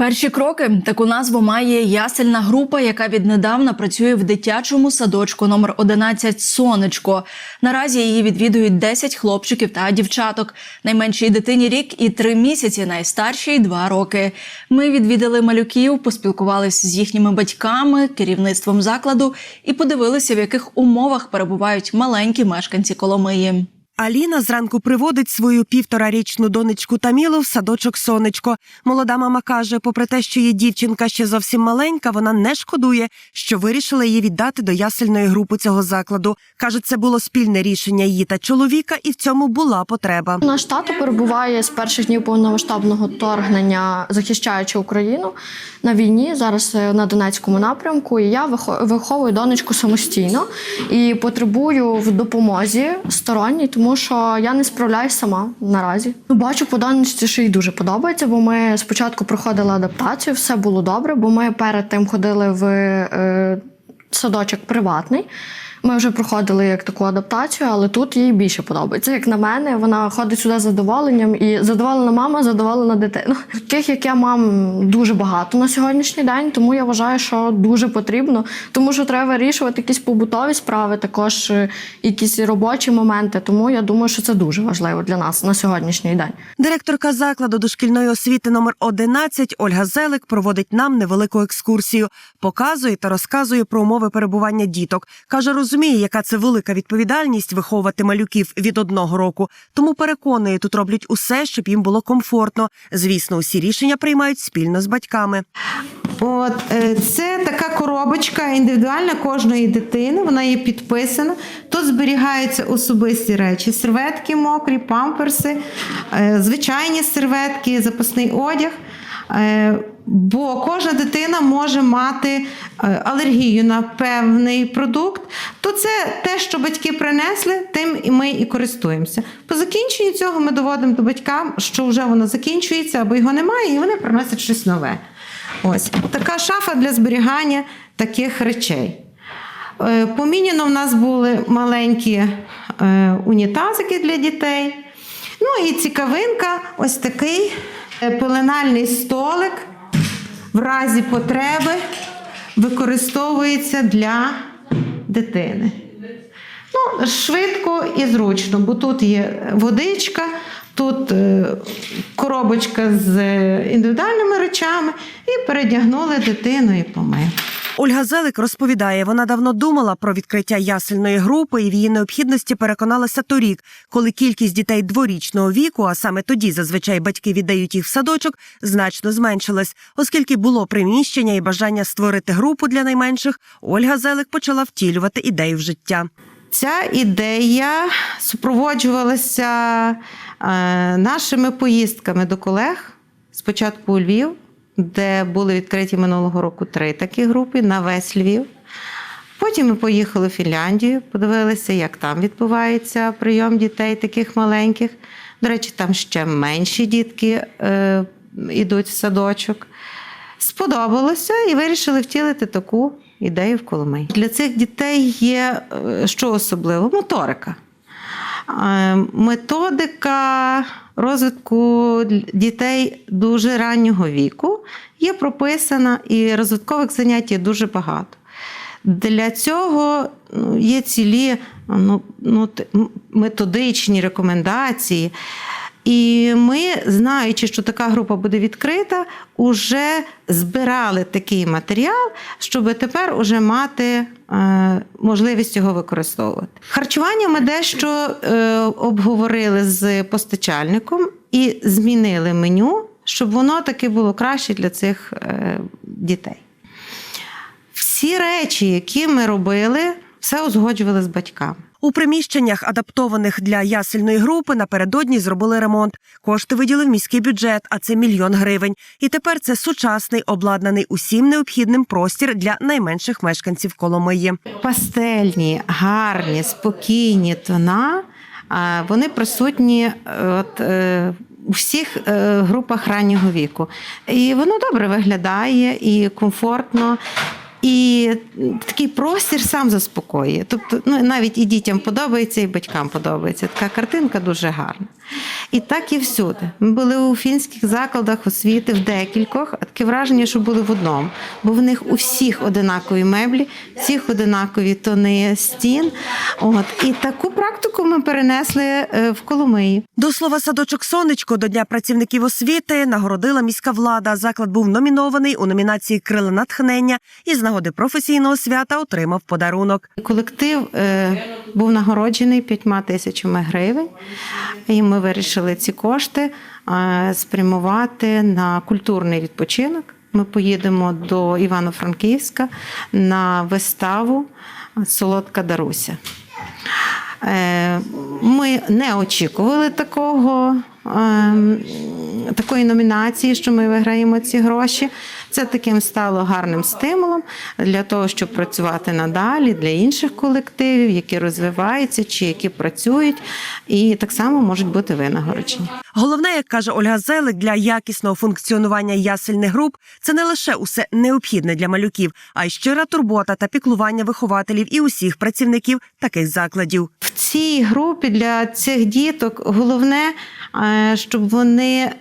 Перші кроки таку назву має ясельна група, яка віднедавна працює в дитячому садочку номер 11 Сонечко. Наразі її відвідують 10 хлопчиків та дівчаток. Найменшій дитині рік і три місяці, найстаршій два роки. Ми відвідали малюків, поспілкувалися з їхніми батьками, керівництвом закладу і подивилися, в яких умовах перебувають маленькі мешканці Коломиї. Аліна зранку приводить свою півторарічну донечку Тамілу в садочок сонечко. Молода мама каже, попри те, що її дівчинка ще зовсім маленька, вона не шкодує, що вирішила її віддати до ясельної групи цього закладу. каже, це було спільне рішення її та чоловіка, і в цьому була потреба. Наш тато перебуває з перших днів повномасштабного вторгнення, захищаючи Україну на війні. Зараз е, на Донецькому напрямку. І я вихо- виховую донечку самостійно і потребую в допомозі сторонній, тому що я не справляюсь сама наразі. Ну, Бачу по даності, що їй дуже подобається, бо ми спочатку проходили адаптацію, все було добре, бо ми перед тим ходили в е, садочок приватний. Ми вже проходили як таку адаптацію, але тут їй більше подобається. Як на мене, вона ходить сюди з задоволенням і задоволена мама, задоволена дитина. Таких, як я, мам, дуже багато на сьогоднішній день, тому я вважаю, що дуже потрібно, тому що треба вирішувати якісь побутові справи, також е, якісь робочі моменти. Тому я думаю, що це дуже важливо для нас на сьогоднішній день. Директорка закладу дошкільної освіти номер 11 Ольга Зелик проводить нам невелику екскурсію, показує та розказує про умови перебування діток. каже, розуміє, яка це велика відповідальність виховувати малюків від одного року. Тому переконує, тут роблять усе, щоб їм було комфортно. Звісно, усі рішення приймають спільно з батьками. От е, це така коробочка індивідуальна кожної дитини. Вона є підписана. Тут зберігаються особисті речі: серветки мокрі, памперси, е, звичайні серветки, запасний одяг. Бо кожна дитина може мати е, алергію на певний продукт, то це те, що батьки принесли, тим і ми і користуємося. По закінченню цього ми доводимо до батькам, що вже воно закінчується або його немає, і вони приносять щось нове. Ось така шафа для зберігання таких речей. Е, Поміняно в нас були маленькі е, унітазики для дітей. Ну і цікавинка, ось такий пеленальний столик в разі потреби використовується для дитини. Ну, швидко і зручно, бо тут є водичка, тут е, коробочка з індивідуальними речами, і передягнули дитину і помили. Ольга Зелик розповідає, вона давно думала про відкриття ясельної групи і в її необхідності переконалася торік, коли кількість дітей дворічного віку, а саме тоді зазвичай батьки віддають їх в садочок, значно зменшилась. Оскільки було приміщення і бажання створити групу для найменших, Ольга Зелик почала втілювати ідею в життя. Ця ідея супроводжувалася е, нашими поїздками до колег. Спочатку у Львів, де були відкриті минулого року три такі групи на весь Львів. Потім ми поїхали в Фінляндію, подивилися, як там відбувається прийом дітей таких маленьких. До речі, там ще менші дітки е, йдуть в садочок. Сподобалося і вирішили втілити таку ідею в Коломиї. Для цих дітей є е, що особливо? Моторика. Е, Методика розвитку дітей дуже раннього віку є прописана, і розвиткових занять є дуже багато. Для цього ну, є цілі ну, ну, методичні рекомендації. І ми, знаючи, що така група буде відкрита, вже збирали такий матеріал, щоб тепер уже мати е, можливість його використовувати. Харчування ми дещо е, обговорили з постачальником і змінили меню, щоб воно таки було краще для цих е, дітей. Всі речі, які ми робили, все узгоджували з батьками. У приміщеннях, адаптованих для ясельної групи, напередодні зробили ремонт. Кошти виділив міський бюджет, а це мільйон гривень. І тепер це сучасний, обладнаний усім необхідним простір для найменших мешканців Коломиї. пастельні, гарні, спокійні тона, вони присутні е, от, е, у всіх е, групах раннього віку. І воно добре виглядає і комфортно. І такий простір сам заспокоює. Тобто, ну навіть і дітям подобається, і батькам подобається. Така картинка дуже гарна. І так і всюди. Ми були у фінських закладах освіти в декількох, а таке враження, що були в одному. Бо в них у всіх одинакові меблі, всіх одинакові тони стін. От. І таку практику ми перенесли е, в Коломиї. До слова, садочок сонечко до Дня працівників освіти нагородила міська влада. Заклад був номінований у номінації Крила натхнення і з нагоди професійного свята отримав подарунок. Колектив е, був нагороджений п'ятьма тисячами гривень, і ми вирішили ці кошти спрямувати на культурний відпочинок. Ми поїдемо до Івано-Франківська на виставу Солодка Даруся. Е, Ми не очікували такого, ем, такої номінації, що ми виграємо ці гроші. Це таким стало гарним стимулом для того, щоб працювати надалі для інших колективів, які розвиваються чи які працюють, і так само можуть бути винагороджені. Головне, як каже Ольга Зелик, для якісного функціонування ясельних груп це не лише усе необхідне для малюків, а й щира турбота та піклування вихователів і усіх працівників таких закладів. В цій групі для цих діток головне, е, щоб вони.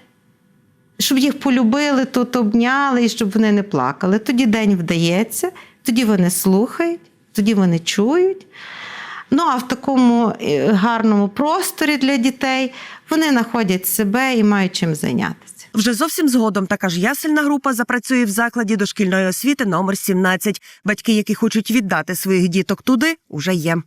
Щоб їх полюбили, тут обняли і щоб вони не плакали. Тоді день вдається, тоді вони слухають, тоді вони чують. Ну а в такому е, гарному просторі для дітей вони знаходять себе і мають чим зайнятися. Вже зовсім згодом така ж ясельна група запрацює в закладі дошкільної освіти номер 17. Батьки, які хочуть віддати своїх діток туди, уже є.